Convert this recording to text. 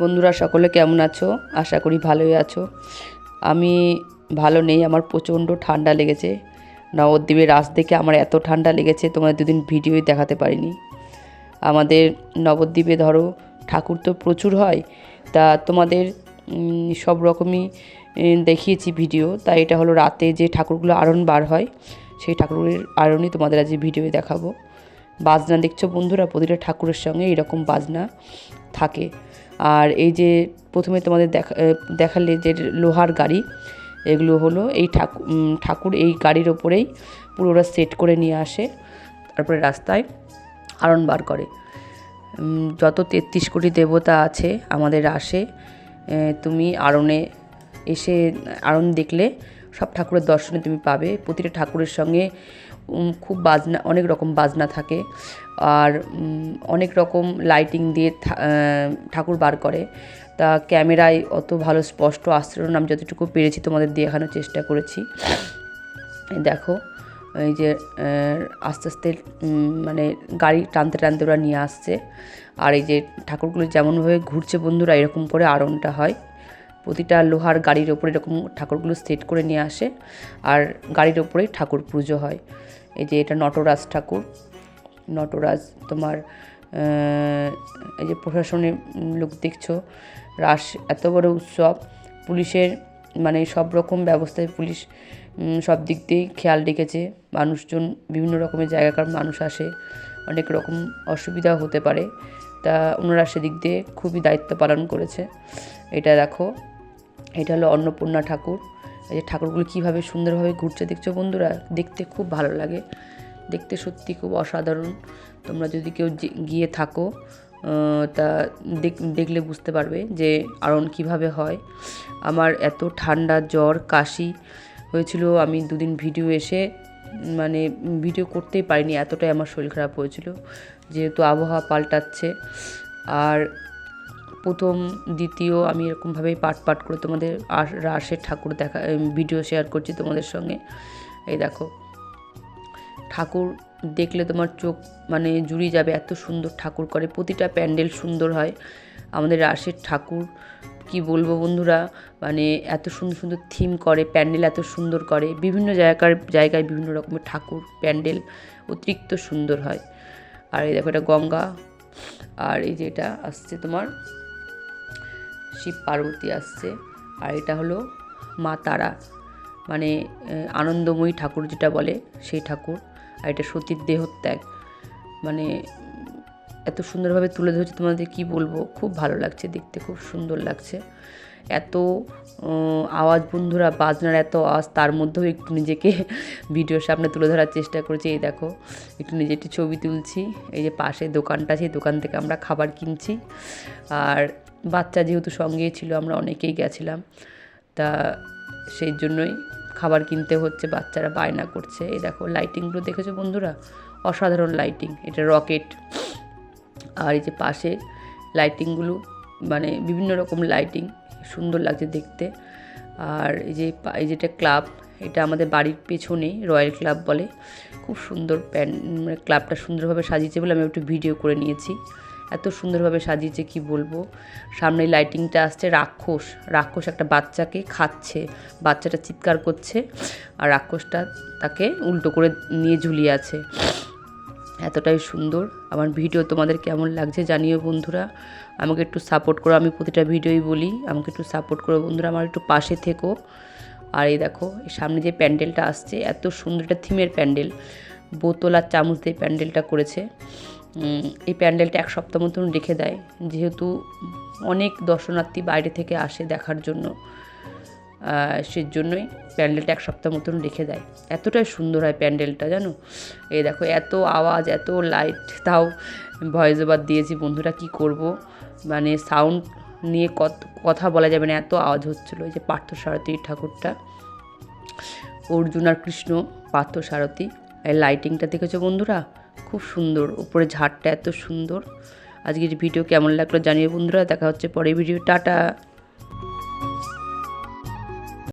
বন্ধুরা, সকলে কেমন আছো? আশা করি ভালোই আছো। আমি ভালো নেই, আমার প্রচণ্ড ঠান্ডা লেগেছে। নবদ্বীপের রাস দেখে আমার এত ঠান্ডা লেগেছে, তোমাদের দুদিন ভিডিওই দেখাতে পারিনি। আমাদের নবদ্বীপে ধরো, ঠাকুর তো প্রচুর হয়, তা তোমাদের সব রকমই দেখিয়েছি ভিডিও। তাই এটা হলো রাতে যে ঠাকুরগুলো আরণ বার হয়, সেই ঠাকুরের আরণই তোমাদের আজ ভিডিও দেখাবো। বাজনা দেখছ বন্ধুরা? প্রতিটা ঠাকুরের সঙ্গে এরকম বাজনা থাকে। আর এই যে প্রথমে তোমাদের দেখা দেখালে যে লোহার গাড়ি, এগুলো হলো এই ঠাকুর ঠাকুর এই গাড়ির ওপরেই পুরো ওরা সেট করে নিয়ে আসে, তারপরে রাস্তায় আরণ বার করে। যত তেত্রিশ কোটি দেবতা আছে, আমাদের আসে তুমি আরণে এসে আরণ দেখলে সব ঠাকুরের দর্শনে তুমি পাবে। প্রতিটা ঠাকুরের সঙ্গে খুব বাজনা, অনেক রকম বাজনা থাকে। আর অনেক রকম লাইটিং দিয়ে ঠাকুর বার করে। তা ক্যামেরায় অত ভালো স্পষ্ট আসছে না আমি যতটুকু পেরেছি তোমাদের দেখানোর চেষ্টা করেছি। দেখো, এই যে আস্তে আস্তে মানে গাড়ি টানতে টানতে ওরা নিয়ে আসছে। আর এই যে ঠাকুরগুলো যেমনভাবে ঘুরছে বন্ধুরা, এরকম করে আরণটা হয়। প্রতিটা লোহার গাড়ির ওপরে এরকম ঠাকুরগুলো সেট করে নিয়ে আসে আর গাড়ির ওপরেই ঠাকুর পুজো হয়। এই যে এটা নটরাজ ঠাকুর। নটরাজ তোমার এই যে প্রশাসনের লোক দেখছ, রাস, এত বড় উৎসব। পুলিশের মানে সব রকম ব্যবস্থায় পুলিশ সব দিক দিয়েই খেয়াল রেখেছে। মানুষজন বিভিন্ন রকমের জায়গাকার মানুষ আসে, অনেক রকম অসুবিধা হতে পারে। তা ওনারা সেদিক দিয়ে খুবই দায়িত্ব পালন করেছে। এটা দেখো এটা হলো অন্নপূর্ণা ঠাকুর। এই যে ঠাকুরগুলো কীভাবে সুন্দরভাবে ঘুরছে দেখছ বন্ধুরা? দেখতে খুব ভালো লাগে। দেখতে সত্যি খুব অসাধারণ। তোমরা যদি কেউ গিয়ে থাকো তা দেখ- দেখলে বুঝতে পারবে যে আরণ কীভাবে হয়। আমার এত ঠান্ডা জ্বর, কাশি হয়েছিল, আমি দুদিন ভিডিও এসে মানে ভিডিও করতেই পারিনি, এতটাই আমার শরীর খারাপ হয়েছিল। যেহেতু আবহাওয়া পাল্টাচ্ছে। আর প্রথম, দ্বিতীয় আমি এরকমভাবেই পাট পাট করে তোমাদের আর রাসের ঠাকুর দেখা ভিডিও শেয়ার করছি তোমাদের সঙ্গে। এই দেখো, ঠাকুর দেখলে তোমার চোখ মানে জুড়ি যাবে, এত সুন্দর ঠাকুর করে, প্রতিটা প্যান্ডেল সুন্দর হয়। আমাদের রাসের ঠাকুর, কি বলব বন্ধুরা মানে এত সুন্দর সুন্দর থিম করে, প্যান্ডেল এত সুন্দর করে, বিভিন্ন জায়গার, জায়গায় বিভিন্ন রকমের ঠাকুর, প্যান্ডেল অতিরিক্ত সুন্দর হয়। আর এই দেখো এটা গঙ্গা, আর এই যে এটা আসছে তোমার শিব পার্বতী আসছে। আর এটা হলো মা তারা। মানে আনন্দময়ী ঠাকুর যেটা বলে সেই ঠাকুর। আর এটা সতীর দেহত্যাগ। মানে এত সুন্দরভাবে তুলে ধরেছে, তোমাদের কি বলব? খুব ভালো লাগছে দেখতে, খুব সুন্দর লাগছে। এত আওয়াজ বন্ধুরা, বাজনার এত আওয়াজ, তার মধ্যেও একটু নিজেকে ভিডিওর সামনে তুলে ধরার চেষ্টা করেছি। এই দেখো, একটু নিজে একটি ছবি তুলছি। এই যে পাশে দোকানটা সেই দোকান থেকে আমরা খাবার কিনছি। আর বাচ্চা যেহেতু সঙ্গেই ছিল, আমরা অনেকেই গেছিলাম। তা সেই জন্যই খাবার কিনতে হচ্ছে, বাচ্চারা বায়না করছে। এই দেখো লাইটিংগুলো দেখেছ বন্ধুরা? অসাধারণ লাইটিং এটা রকেট আর এই যে পাশে লাইটিংগুলো মানে বিভিন্ন রকম লাইটিং সুন্দর লাগছে দেখতে। আর এই যে এই যেটা ক্লাব এটা আমাদের বাড়ির পেছনে রয়্যাল ক্লাব বলে। খুব সুন্দর প্যান মানে ক্লাবটা সুন্দরভাবে সাজিয়েছে বলে আমি একটু ভিডিও করে নিয়েছি। এত সুন্দরভাবে সাজিয়েছে, কি বলব? সামনে লাইটিংটা আসছে, রাক্ষস রাক্ষস একটা বাচ্চাকে খাচ্ছে, বাচ্চাটা চিৎকার করছে, আর রাক্ষসটা তাকে উল্টো করে নিয়ে ঝুলিয়ে আছে। এতটাই সুন্দর। আমার ভিডিও তোমাদের কেমন লাগছে জানিও বন্ধুরা। আমাকে একটু সাপোর্ট করো, আমি প্রতিটা ভিডিওই বলি, আমাকে একটু সাপোর্ট করো বন্ধুরা, আমার একটু পাশে থেকো। আর এই দেখো সামনে যে প্যান্ডেলটা আসছে, এত সুন্দর একটা থিমের প্যান্ডেল। বোতল আর চামচ দিয়ে প্যান্ডেলটা করেছে। এই প্যান্ডেলটা এক সপ্তাহ মতন রেখে দেয়। যেহেতু অনেক দর্শনার্থী বাইরে থেকে আসে দেখার জন্য সেজন্যই প্যান্ডেলটা এক সপ্তাহ মতন রেখে দেয়। এতটাই সুন্দর হয় প্যান্ডেলটা, জানো? এই দেখো, এত আওয়াজ, এত লাইট তাও ভয়েস ওভার দিয়েছি, বন্ধুরা কি করব? মানে সাউন্ড নিয়ে কথা বলা যাবে না, এত আওয়াজ হচ্ছিল। যে পার্থসারথী ঠাকুরটা, অর্জুন আর কৃষ্ণ পার্থসারথী এই লাইটিংটা দেখেছ বন্ধুরা? খুব সুন্দর। উপরে ঝাড়টা এত সুন্দর। আজকের ভিডিও কেমন লাগল জানিয়ে বন্ধুরা। দেখা হচ্ছে পরে ভিডিও টাটা।